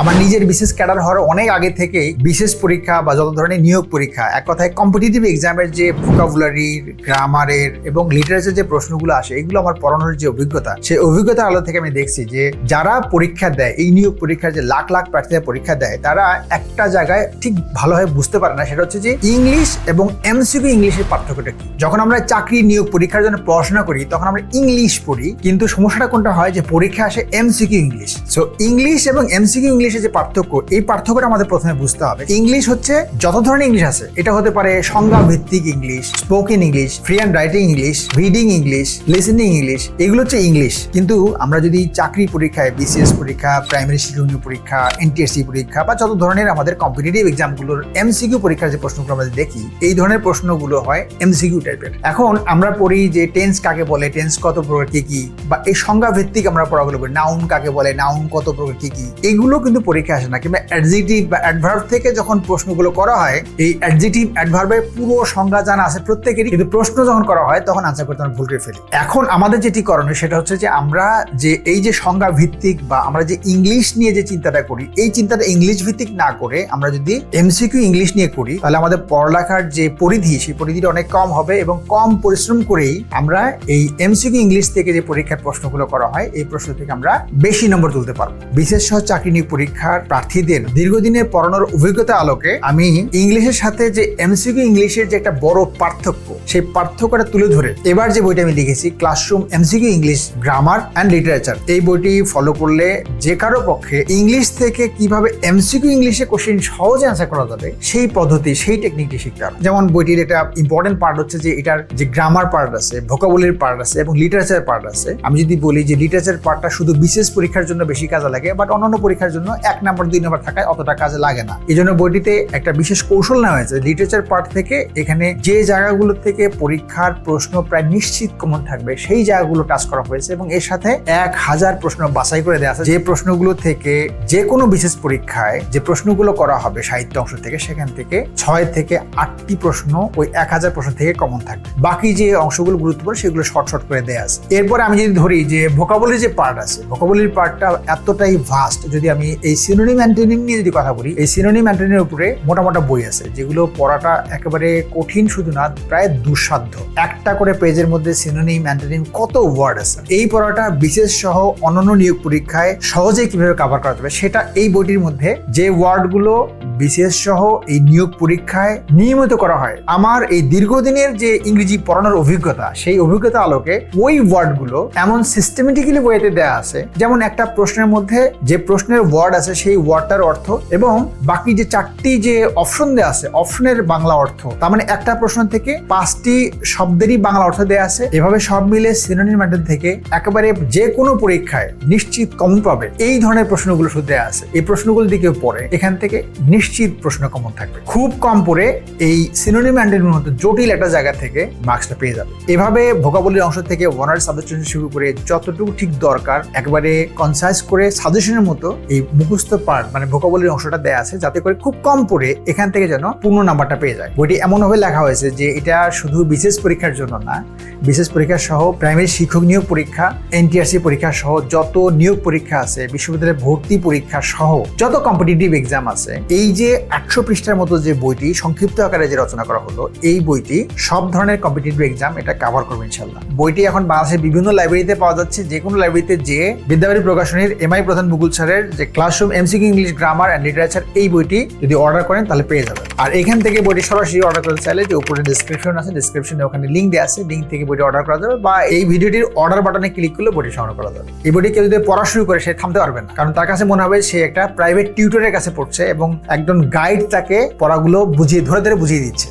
আমার নিজের বিশেষ ক্যাডার হওয়ার অনেক আগে থেকে বিশেষ পরীক্ষা বা যত ধরনের নিয়োগ পরীক্ষা, এক কথায় কম্পিটিটিভ এক্সামের যে ভোকাবুলারির গ্রামারের এবং লিটারেচার যে প্রশ্নগুলো আসে, এগুলো আমার পড়ানোর যে অভিজ্ঞতা, সেই অভিজ্ঞতার আলো থেকে আমি দেখছি যে যারা পরীক্ষা দেয়, এই নিয়োগ পরীক্ষার যে লাখ লাখ প্রার্থীরা পরীক্ষা দেয়, তারা একটা জায়গায় ঠিক ভালোভাবে বুঝতে পারে না। সেটা হচ্ছে যে ইংলিশ এবং এমসিকিউ ইংলিশের পার্থক্যটা কি? যখন আমরা চাকরি নিয়োগ পরীক্ষার জন্য পড়াশোনা করি, তখন আমরা ইংলিশ পড়ি, কিন্তু সমস্যাটা কোনটা হয় যে পরীক্ষা আসে এমসিকিউ ইংলিশ সো ইংলিশ এবং এমসিকিউ ইংলিশের যে পার্থক্য, এই পার্থক্যটা আমাদের প্রথমে বুঝতে হবে। ইংলিশ হচ্ছে যত ধরনের ইংলিশ আছে, এটা হতে পারে সংজ্ঞা ভিত্তিক English spoken English free and writing English reading English listening English, এগুলো হচ্ছে ইংলিশ। কিন্তু আমরা যদি চাকরি পরীক্ষায় বিসিএস পরীক্ষা প্রাইমারি শিক্ষণীয় পরীক্ষা এনটিএসসি পরীক্ষা বা যত ধরনের আমাদের কম্পিটিটিভ এক্সামগুলোর এমসিকিউ পরীক্ষার যে প্রশ্নগুলো আমরা দেখি, এই ধরনের প্রশ্নগুলো হয় এমসিকিউ টাইপের এখন আমরা পড়ি যে টেন্স কাকে বলে টেন্স কত প্রকার কি কি, বা এই সংজ্ঞা ভিত্তিক আমরা পড়াগুলো বলি নাউন কাকে বলে নাউন কত প্রকার কি কি, এগুলো কিন্তু পরীক্ষা আসে না কিংবা অ্যাডজেটিভ বা অ্যাডভার্ব থেকে যখন প্রশ্নগুলো করা হয়, এই অ্যাডজেটিভ অ্যাডভার্বের পুরো সংজ্ঞা জানা আছে প্রত্যেকেরই। কিন্তু প্রশ্ন যখন করা হয়, তখন আনসার করতে আমরা ভুল করে ফেলি। এখন আমাদের যেটি করণীয়, সেটা হচ্ছে যে আমরা যে এই যে সংজ্ঞা ভিত্তিক বা আমরা যে ইংলিশ নিয়ে যে চিন্তাটা করি, এই চিন্তাটা ইংলিশ ভিত্তিক না করে আমরা যদি এমসিকিউ ইংলিশ নিয়ে করি, তাহলে আমাদের পড়ালেখার যে পরিধি, সেই পরিধিটা অনেক কম হবে এবং কম পরিশ্রম করেই আমরা এই এমসিকিউ ইংলিশ থেকে যে পরীক্ষার প্রশ্নগুলো করা হয়, এই প্রশ্ন থেকে আমরা বেশি নম্বর তুলতে পারব। বিশেষ সহ চাকরি নিয়োগ পরীক্ষার প্রার্থীদের দীর্ঘদিনের পড়ানোর অভিজ্ঞতা আলোকে আমি ইংলিশের সাথে যে এমসিকিউ ইংলিশের যে একটা বড় পার্থক্য, সেই পার্থক্যটা তুলে ধরে এবার যে বইটা আমি লিখেছি, classroom MCQ English grammar and literature. এই বইটি ফলো করলে যে কারও পক্ষে ইংলিশ থেকে কীভাবে এমসিকিউ ইংলিশে কোশ্চেন সহজে অ্যান্সার করা যাবে, সেই পদ্ধতি, সেই টেকনিকটি শিখতে হবে। যেমন বইটির একটা ইম্পর্টেন্ট পার্ট হচ্ছে যে এটার যে গ্রামার পার্ট আছে ভোকাবুলারি পার্ট আছে এবং লিটারেচার পার্ট আছে। আমি যদি বলি যে লিটারেচার পার্টটা শুধু বিশেষ পরীক্ষার জন্য বেশি কাজে লাগে বাট অন্যান্য পরীক্ষার জন্য এক নম্বর, দুই নম্বর থাকায় অতটা কাজে লাগে না। এই জন্য বইটিতে একটা বিশেষ কৌশল নেওয়া হয়েছে। লিটারেচার পার্ট থেকে এখানে যে জায়গাগুলো থেকে পরীক্ষার প্রশ্ন প্রায় নিশ্চিত কমন থাকবে, সেই জায়গাগুলো টাচ করা হয়েছে এবং এর সাথে এক হাজার প্রশ্ন বাছাই করে দেওয়া আছে। যে প্রশ্নগুলো থেকে যে কোনো বিশেষ পরীক্ষায় যে প্রশ্নগুলো করা হবে সাহিত্য অংশ থেকে, সেখান থেকে ছয় থেকে আটটি প্রশ্ন ওই এক হাজার প্রশ্ন থেকে কমন থাকবে। বাকি যে অংশগুলো গুরুত্বপূর্ণ, সেগুলো শর্ট শর্ট করে দেওয়া আছে। এরপরে আমি যদি ধরি যে ভোকাবলির যে পার্ট আছে ভোকাবলির পার্টটা এতটাই ভাস্ট যদি আমি এই সিনোনিম অ্যান্টোনিম নিয়ে যদি কথা বলি, এই সিনোনিম অ্যান্টোনিমের উপরে মোটা মোটা বই আছে, যেগুলো পড়াটা একেবারে কঠিন শুধু না, প্রায় দুঃসাধ্য। একটা করে পেজের মধ্যে সিনোনিম অ্যান্টোনিম কত ওয়ার্ড আছে। এই পড়াটা বিশেষ সহ অন্যান্য নিয়োগ পরীক্ষায় সহজে কীভাবে কভার করা যাবে, সেটা এই বইটির মধ্যে যে ওয়ার্ডগুলো বিশেষ সহ এই নিয়োগ পরীক্ষায় নিয়মিত করা হয়, আমার এই দীর্ঘদিনের যে ইংরেজি পড়ানোর অভিজ্ঞতা, সেই অভিজ্ঞতা আলোকে ওই ওয়ার্ডগুলো এমন সিস্টেমেটিক্যালি বইতে দেওয়া আছে, যেমন একটা প্রশ্নের মধ্যে যে প্রশ্নের ওয়ার্ড আছে সেই ওয়ার্ডটার অর্থ এবং বাকি যে চারটি যে অপশন দেওয়া আছে, অপশনের বাংলা অর্থ, তার মানে একটা প্রশ্ন থেকে পাঁচটি শব্দেরই বাংলা অর্থ দেওয়া আছে। এভাবে সব মিলে সিনোনিম ম্যাটার থেকে একেবারে যে কোনো পরীক্ষায় নিশ্চিত কমন পাবে। এই ধরনের প্রশ্নগুলো শুধু দেওয়া আছে। এই প্রশ্নগুলো দিকে পড়ে, এখান থেকে নিশ্চিত প্রশ্ন কমন থাকবে। খুব কম পড়ে এই সিনোনিম অ্যান্ডের মতো জটিল একটা জায়গা থেকে মার্কসটা পেয়ে যাবে। এভাবে ভোকাবলির অংশ থেকে ওয়ানার সাজেশন শুরু করে যতটুকু ঠিক দরকার, একেবারে কনসাইজ করে সাজেশনের মতো এই মুখস্থ পার্ট মানে ভোকাবলির অংশটা দেয়া আছে, যাতে করে খুব কম পড়ে এখান থেকে যেন পূর্ণ নাম্বারটা পেয়ে যায়। বইটি এমনভাবে লেখা হয়েছে যে এটা শুধু বিশেষ পরীক্ষার জন্য না বিশেষ পরীক্ষা সহ প্রাইমারি শিক্ষক নিয়োগ পরীক্ষা এনটিআরসি পরীক্ষা সহ যত নিয়োগ পরীক্ষা আছে, বিশ্ববিদ্যালয়ে ভর্তি পরীক্ষা সহ যত কম্পিটিটিভ এক্সাম আছে, এই যে একশো পৃষ্ঠার মতো যে বইটি সংক্ষিপ্ত আকারে যে রচনা করা হলো, এই বইটি সব ধরনের কম্পিটিটিভ এক্সাম এটা কাভার করবে ইনশাল্লাহ বইটি এখন বাংলাদেশের বিভিন্ন লাইব্রেরিতে পাওয়া যাচ্ছে, যে কোনো লাইব্রেরিতে যে বিদ্যাবাড়ি প্রকাশনীর এমআই প্রধান মুগুল স্যারের যে classroom MCQ English grammar and literature এই বইটি যদি অর্ডার করেন তাহলে পেয়ে যাবেন। আর এখান থেকে বইটি সরাসরি অর্ডার করতে চাইলে যে উপরে ডিসক্রিপশন আছে ডিসক্রিপশনে ওখানে লিঙ্ক দেওয়া আছে লিঙ্ক থেকে বইটি অর্ডার করা যাবে বা এই ভিডিওটির অর্ডার বাটনে ক্লিক করলে বইটি সংগ্রহ করা যাবে। এই বইটি কেউ যদি পড়া শুরু করে, সে থামতে পারবে না। কারণ তার কাছে মনে হবে সে একটা প্রাইভেট টিউটরের কাছে পড়ছে এবং একজন গাইড তাকে পড়াগুলো বুঝিয়ে, ধরে ধরে বুঝিয়ে দিচ্ছে।